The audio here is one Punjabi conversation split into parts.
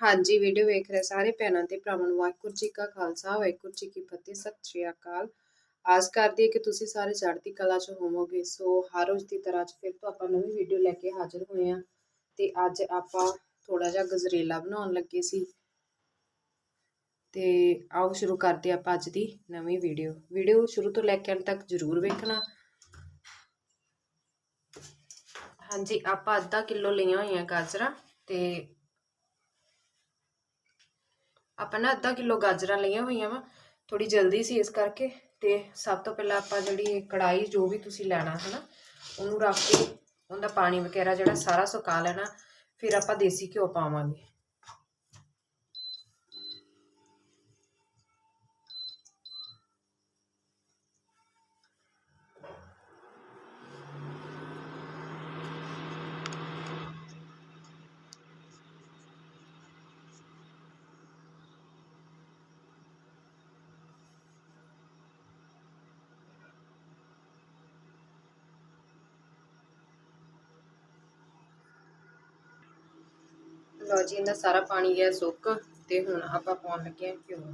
ਹਾਂਜੀ ਵੀਡੀਓ ਵੇਖ ਰਹੇ ਸਾਰੇ ਭੈਣਾਂ ਤੇ ਭਰਾਵਾਂ ਨੂੰ ਵਾਹਿਗੁਰੂ ਜੀ ਕਾ ਖਾਲਸਾ, ਵਾਹਿਗੁਰੂ ਜੀ ਕੀ ਫਤਿਹ, ਸਤਿ ਸ਼੍ਰੀ ਅਕਾਲ। ਆਸ ਕਰਦੀ ਹਾਂ ਕਿ ਤੁਸੀਂ ਸਾਰੇ ਚੜ੍ਹਦੀ ਕਲਾ 'ਚ ਹੋਵੋਗੇ। ਸੋ ਹਰ ਰੋਜ਼ ਦੀ ਤਰ੍ਹਾਂ ਅੱਜ ਫਿਰ ਤੋਂ ਆਪਾਂ ਨਵੀਂ ਵੀਡੀਓ ਲੈ ਕੇ ਹਾਜ਼ਰ ਹੋਏ ਹਾਂ ਤੇ ਅੱਜ ਆਪਾਂ ਥੋੜਾ ਜਿਹਾ ਗਜਰੇਲਾ ਬਣਾਉਣ ਲੱਗੇ ਸੀ। ਤੇ ਆਓ ਸ਼ੁਰੂ ਕਰਦੇ ਆਪਾਂ ਅੱਜ ਦੀ ਨਵੀਂ ਵੀਡੀਓ ਵੀਡੀਓ ਸ਼ੁਰੂ ਤੋਂ ਲੈ ਕੇ ਅੰਤ ਤੱਕ ਜ਼ਰੂਰ ਵੇਖਣਾ। ਹਾਂਜੀ, ਆਪਾਂ ਅੱਧਾ ਕਿਲੋ ਲਈਆਂ ਹੋਈਆਂ ਗਾਜਰਾਂ ਤੇ ਆਪਾਂ ਨਾ ਅੱਧਾ ਕਿਲੋ ਗਾਜਰਾਂ ਲਈਆਂ ਹੋਈਆਂ ਵਾ ਥੋੜੀ ਜਲਦੀ ਸੀ ਇਸ ਕਰਕੇ, ਤੇ ਸਭ ਤੋਂ ਪਹਿਲਾਂ ਆਪਾਂ ਜਿਹੜੀ ਕੜਾਈ ਜੋ ਵੀ ਤੁਸੀਂ ਲੈਣਾ ਹੈ ਨਾ ਉਹਨੂੰ ਰੱਖ ਕੇ ਉਹਦਾ ਪਾਣੀ ਵਗੈਰਾ ਜਿਹੜਾ ਸਾਰਾ ਸੁਕਾ ਲੈਣਾ, ਫਿਰ ਆਪਾਂ ਦੇਸੀ ਘਿਓ ਪਾਵਾਂਗੇ। ਲਓ ਜੀ ਇਹਦਾ ਸਾਰਾ ਪਾਣੀ ਗਿਆ ਸੁੱਕ ਤੇ ਹੁਣ ਆਪਾਂ ਪਾਉਣ ਲੱਗੇ ਹਾਂ ਘਿਓ।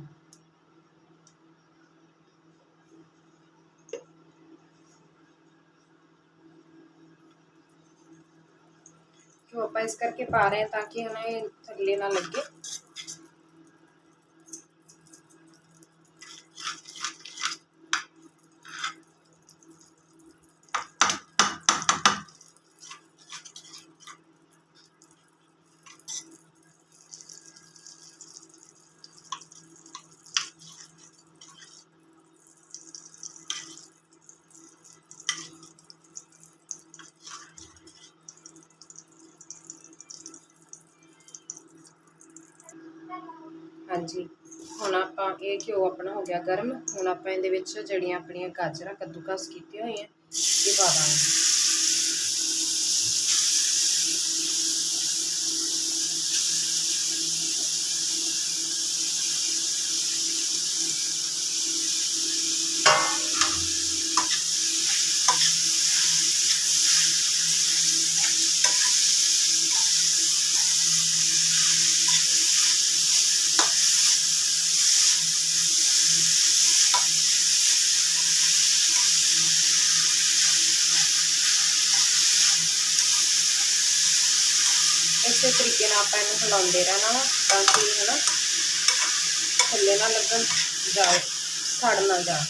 ਘਿਓ ਆਪਾਂ ਇਸ ਕਰਕੇ ਪਾ ਰਹੇ ਹਾਂ ਤਾਂ ਕਿ ਹਨਾ ਇਹ ਥੱਲੇ ਨਾ ਲੱਗੇ। ਹਾਂਜੀ। ਹੁਣ ਆਪਾਂ ਇਹ ਘਿਓ ਆਪਣਾ ਹੋ ਗਿਆ ਗਰਮ। ਹੁਣ ਆਪਾਂ ਇਹਦੇ ਵਿੱਚ ਜਿਹੜੀਆਂ ਆਪਣੀਆਂ ਗਾਜਰਾਂ ਕੱਦੂਕਸ ਕੀਤੀਆਂ ਹੋਈਆਂ, ਇਹ ਪਾ ਦਾਂਗੇ। ਇਸੇ ਤਰੀਕੇ ਨਾਲ ਆਪਾਂ ਇਹਨੂੰ ਹਿਲਾਉਂਦੇ ਰਹਿਣਾ ਵਾ ਤਾਂ ਕਿ ਹਨਾ ਥੱਲੇ ਨਾ ਲੱਗਣ ਜਾਏ ਸੜ ਨਾ ਜਾ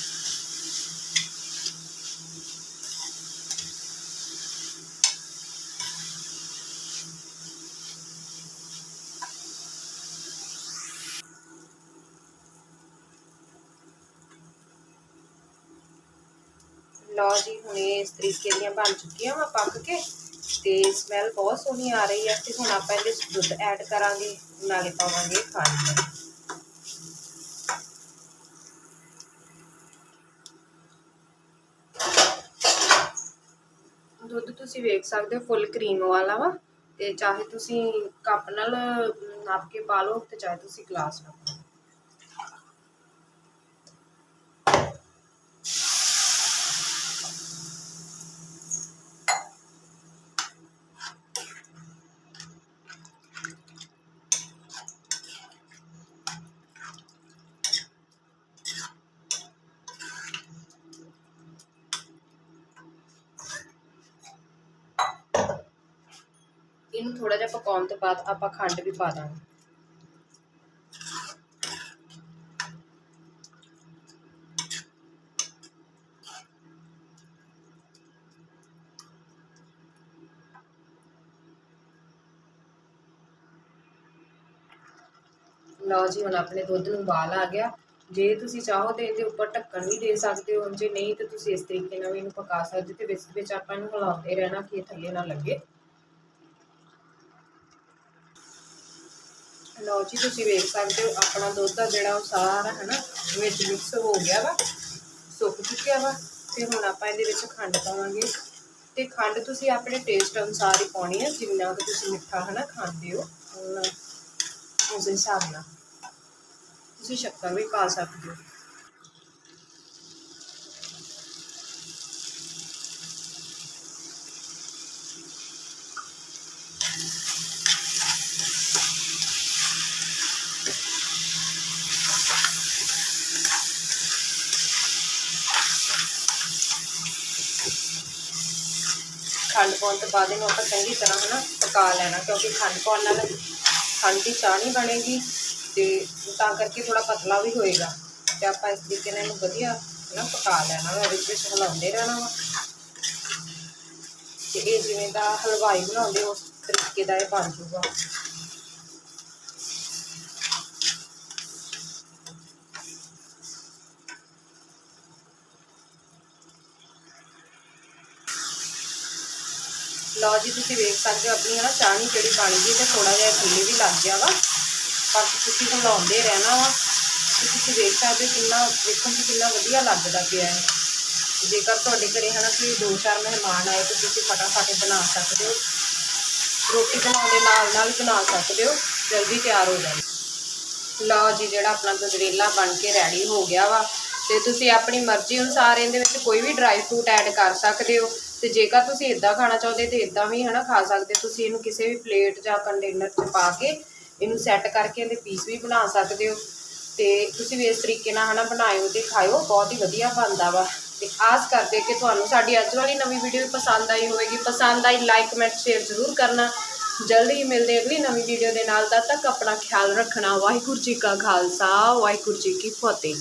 ਲਓ ਜੀ, ਹੁਣ ਇਸ ਤਰੀਕੇ ਦੀਆਂ ਬਣ ਚੁੱਕੀਆਂ ਵਾ, ਪੱਕ ਕੇ। ਤੇ ਸਮੈਲ ਬਹੁਤ ਸੋਹਣੀ ਆ ਰਹੀ ਹੈ ਤੇ ਹੁਣ ਆਪਾਂ ਇਹਦੇ ਵਿੱਚ ਦੁੱਧ ਐਡ ਕਰਾਂਗੇ, ਨਾਲੇ ਪਾਵਾਂਗੇ ਖੰਡ ਦੁੱਧ ਤੁਸੀਂ ਵੇਖ ਸਕਦੇ ਹੋ ਫੁੱਲ ਕਰੀਮ ਵਾਲਾ ਵਾ ਤੇ ਚਾਹੇ ਤੁਸੀਂ ਕੱਪ ਨਾਲ ਨਾਪ ਕੇ ਪਾ ਲਓ ਤੇ ਚਾਹੇ ਤੁਸੀਂ ਗਲਾਸ ਨਾਲ ਇਹਨੂੰ ਥੋੜਾ ਜਿਹਾ ਪਕਾਉਣ ਤੋਂ ਬਾਅਦ ਆਪਾਂ ਖੰਡ ਵੀ ਪਾ ਦਾਂਗੇ। ਲਓ ਜੀ, ਹੁਣ ਆਪਣੇ ਦੁੱਧ ਨੂੰ ਉਬਾਲ ਆ ਗਿਆ। ਜੇ ਤੁਸੀਂ ਚਾਹੋ ਤੇ ਇਹਦੇ ਉੱਪਰ ਢੱਕਣ ਵੀ ਦੇ ਸਕਦੇ ਹੋ, ਜੇ ਨਹੀਂ ਤੇ ਤੁਸੀਂ ਇਸ ਤਰੀਕੇ ਨਾਲ ਵੀ ਇਹਨੂੰ ਪਕਾ ਸਕਦੇ ਤੇ ਵਿੱਚ ਵਿੱਚ ਆਪਾਂ ਇਹਨੂੰ ਹਿਲਾਉਂਦੇ ਰਹਿਣਾ ਕਿ ਇਹ ਥੱਲੇ ਨਾ ਲੱਗੇ। ਲਓ ਜੀ, ਤੁਸੀਂ ਵੇਖ ਸਕਦੇ ਹੋ ਆਪਣਾ ਦੁੱਧ ਦਾ ਜਿਹੜਾ ਉਹ ਸਾਰਾ ਹੈ ਨਾ ਵਿੱਚ ਮਿਕਸ ਹੋ ਗਿਆ ਵਾ, ਸੁੱਕ ਚੁੱਕਿਆ ਵਾ ਤੇ ਹੁਣ ਆਪਾਂ ਇਹਦੇ ਵਿੱਚ ਖੰਡ ਪਾਵਾਂਗੇ। ਤੇ ਖੰਡ ਤੁਸੀਂ ਆਪਣੇ ਟੇਸਟ ਅਨੁਸਾਰ ਹੀ ਪਾਉਣੀ ਹੈ ਜਿੰਨਾ ਕਿ ਤੁਸੀਂ ਮਿੱਠਾ ਹੈ ਨਾ ਖਾਂਦੇ ਹੋ, ਉਸ ਹਿਸਾਬ ਨਾਲ। ਤੁਸੀਂ ਸ਼ੱਕਰ ਵੀ ਪਾ ਸਕਦੇ ਹੋ। ਖੰਡ ਪਾਉਣ ਤੋਂ ਬਾਅਦ ਇਹਨੂੰ ਆਪਾਂ ਚੰਗੀ ਤਰ੍ਹਾਂ ਹਨਾ ਪਕਾ ਲੈਣਾ, ਕਿਉਂਕਿ ਖੰਡ ਪਾਉਣ ਨਾਲ ਖੰਡ ਦੀ ਚਾਹ ਨਹੀਂ ਬਣੇਗੀ ਤੇ ਤਾਂ ਕਰਕੇ ਥੋੜਾ ਪਤਲਾ ਵੀ ਹੋਏਗਾ। ਤੇ ਆਪਾਂ ਇਸ ਤਰੀਕੇ ਨਾਲ ਇਹਨੂੰ ਵਧੀਆ ਹਨਾ ਪਕਾ ਲੈਣਾ ਵਾ ਵਿੱਚ ਵਿੱਚ ਹਿਲਾਉਂਦੇ ਰਹਿਣਾ ਵਾ। ਤੇ ਇਹ ਜਿਵੇਂ ਦਾ ਹਲਵਾਈ ਬਣਾਉਂਦੇ ਉਸ ਤਰੀਕੇ ਦਾ ਇਹ ਬਣ ਜੂਗਾ ਲਓ ਜੀ, ਤੁਸੀਂ ਵੇਖ ਸਕਦੇ ਹੋ ਆਪਣੀ ਹਨਾ ਚਾਹਣੀ ਜਿਹੜੀ ਬਣ ਗਈ ਤੇ ਥੋੜਾ ਜਿਹਾ ਥੱਲੇ ਵੀ ਲੱਗ ਗਿਆ ਵਾ। ਬਾਕੀ ਤੁਸੀਂ ਹਿਲਾਉਂਦੇ ਰਹਿਣਾ ਵਾ। ਤੇ ਤੁਸੀਂ ਵੇਖ ਸਕਦੇ ਹੋ ਕਿੰਨਾ, ਵੇਖਣ 'ਚ ਕਿੰਨਾ ਵਧੀਆ ਲੱਗਦਾ ਪਿਆ ਹੈ। ਜੇਕਰ ਤੁਹਾਡੇ ਘਰੇ ਹਨਾ ਕੋਈ ਦੋ ਚਾਰ ਮਹਿਮਾਨ ਆਏ ਤਾਂ ਤੁਸੀਂ ਫਟਾਫਟ ਬਣਾ ਸਕਦੇ ਹੋ। ਰੋਟੀ ਬਣਾਉਣ ਦੇ ਨਾਲ ਨਾਲ ਬਣਾ ਸਕਦੇ ਹੋ। ਜਲਦੀ ਤਿਆਰ ਹੋ ਜਾਂਦੀ। ਲਓ ਜੀ, ਜਿਹੜਾ ਆਪਣਾ ਗਜਰੇਲਾ ਬਣ ਕੇ ਰੈਡੀ ਹੋ ਗਿਆ ਵਾ। ਤੇ ਤੁਸੀਂ ਆਪਣੀ ਮਰਜ਼ੀ ਅਨੁਸਾਰ ਇਹਦੇ ਵਿੱਚ ਕੋਈ ਵੀ ਡਰਾਈ ਫਰੂਟ ਐਡ ਕਰ ਸਕਦੇ ਹੋ। ਤੇ ਜੇਕਰ ਤੁਸੀਂ ਇਦਾਂ ਖਾਣਾ ਚਾਹੁੰਦੇ ਤੇ ਇਦਾਂ ਵੀ ਹਨਾ ਖਾ ਸਕਦੇ, ਤੁਸੀਂ ਇਹਨੂੰ ਕਿਸੇ ਵੀ ਪਲੇਟ ਜਾਂ ਕੰਟੇਨਰ 'ਚ ਪਾ ਕੇ ਇਹਨੂੰ ਸੈੱਟ ਕਰਕੇ ਇਹਦੇ ਪੀਸ ਵੀ ਬਣਾ ਸਕਦੇ ਹੋ। ਤੇ ਤੁਸੀਂ ਵੀ ਇਸ ਤਰੀਕੇ ਨਾਲ ਹਨਾ ਬਣਾਇਓ ਤੇ ਖਾਇਓ, ਬਹੁਤ ਹੀ ਵਧੀਆ ਬਣਦਾ ਵਾ। ਤੇ ਆਸ ਕਰਦੇ ਕਿ ਤੁਹਾਨੂੰ ਸਾਡੀ ਅੱਜ ਵਾਲੀ ਨਵੀਂ ਵੀਡੀਓ ਪਸੰਦ ਆਈ ਹੋਵੇਗੀ। ਪਸੰਦ ਆਈ ਲਾਈਕ ਕਮੈਂਟ ਸ਼ੇਅਰ ਜ਼ਰੂਰ ਕਰਨਾ। ਜਲਦੀ ਹੀ ਮਿਲਦੇ ਅਗਲੀ ਨਵੀਂ ਵੀਡੀਓ ਦੇ ਨਾਲ। ਤਦ ਤੱਕ ਆਪਣਾ ਖਿਆਲ ਰੱਖਣਾ। ਵਾਹਿਗੁਰੂ ਜੀ ਕਾ ਖਾਲਸਾ, ਵਾਹਿਗੁਰੂ ਜੀ ਕੀ ਫਤਿਹ।